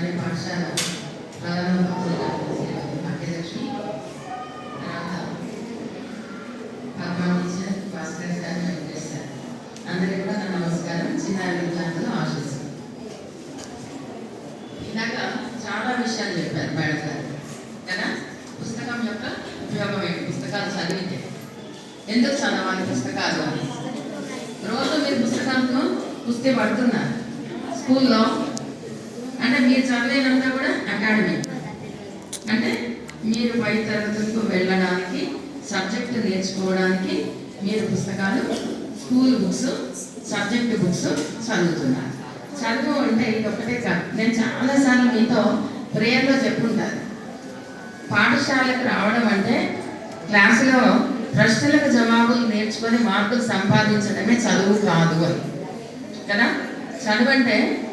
అనే పాఠశాల ప్రారంభోత్సవ భాగ్యలక్ష్మి తర్వాత పద్మా భాస్కర్ సార్ వెంకటేష్ సార్ అందరికీ కూడా నా నమస్కారం చిన్న విద్యార్థులు ఆశిస్తాను ఇందాక చాలా విషయాలు చెప్పారు బయట గారు కదా పుస్తకం యొక్క ఉపయోగం ఏంటి పుస్తకాలు చదివితే ఎందుకు చదవాలి పుస్తకాలు అని రోజు మీరు పుస్తకంతో కుస్తీ పడుతున్నారు స్కూల్లో మీరు చదివేదంతా కూడా అకాడమీ. అంటే మీరు పై తరగతులకు వెళ్ళడానికి సబ్జెక్ట్ నేర్చుకోవడానికి మీరు పుస్తకాలు స్కూల్ బుక్స్ సబ్జెక్ట్ బుక్స్ చదువుతున్నారు. చదువు అంటే ఇంకొకటే కాదు. నేను చాలాసార్లు మీతో ప్రేయర్లో చెప్పుంటాను. పాఠశాలకు రావడం అంటే క్లాసులో ప్రశ్నలకు జవాబులు నేర్చుకొని మార్కులు సంపాదించడమే చదువు కాదు అని. కదా? చదువు అంటే